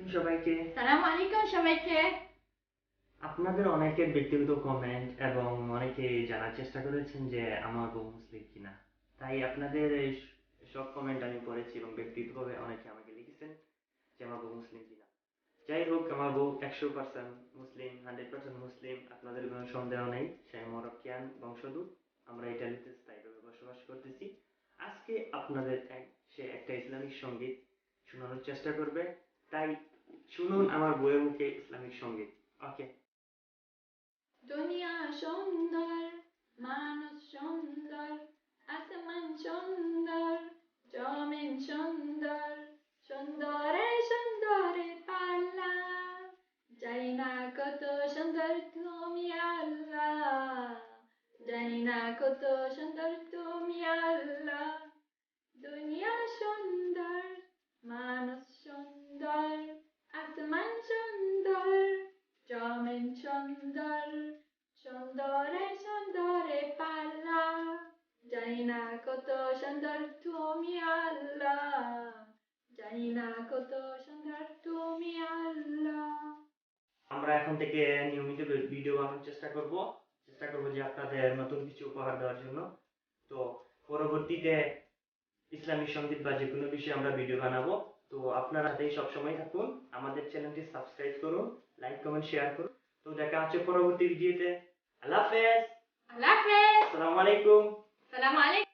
সবাইকে। সালাম আলাইকুম সবাইকে। আপনাদের অনেকের ব্যক্তিগত কমেন্ট এবং অনেকে জানার চেষ্টা করেছেন যে আমার বউ মুসলিম কিনা। তাই আপনাদের এই সব কমেন্ট আমি পড়েছি এবং ব্যক্তিগতভাবে অনেকে আমাকে লিখেছেন যে আমার বউ মুসলিম কিনা। যাই হোক আমার বউ একশো পার্সেন্ট মুসলিম হান্ড্রেড পার্সেন্ট মুসলিম আপনাদের কোনো সন্দেহ নেই সে মরক্কিয়ান বংশোদ্ভূত আমরা ইটালিতে স্থায়ীভাবে বসবাস করতেছি। আজকে আপনাদের সে একটা ইসলামিক সংগীত শোনানোর চেষ্টা করবে। তাই শুনুন আমার বইয়ের মুখে ইসলামিক সংগীত ওকে দুনিয়া সুন্দর, মানুষ সুন্দর, আসমান সুন্দর, জমিন সুন্দর, সুন্দরে সুন্দরে পাল্লা। যাই না কত সুন্দর তুমি আল্লাহ, যাই না কত সুন্দর তুমি আল্লাহ। দুনিয়া সুন্দর তুমি আল্লাহ জানি না কত সুন্দর তুমি আল্লাহ আমরা এখন থেকে নিয়মিত ভিডিও বানানোর চেষ্টা করব। চেষ্টা করব যে আপনাদের নতুন কিছু উপহার দেওয়ার জন্য। তো পরবর্তীতে ইসলামিক সংগীত বা যে কোনো বিষয়ে আমরা ভিডিও বানাবো। তো আপনারা সাথেই সবসময় থাকুন। আমাদের চ্যানেলটি সাবস্ক্রাইব করুন লাইক কমেন্ট শেয়ার করুন। তো দেখা হচ্ছে পরবর্তী ভিডিওতে আল্লাহ হাফেজ। আল্লাহ হাফেজ। আসসালামু আলাইকুম। সালাম আলাইকুম।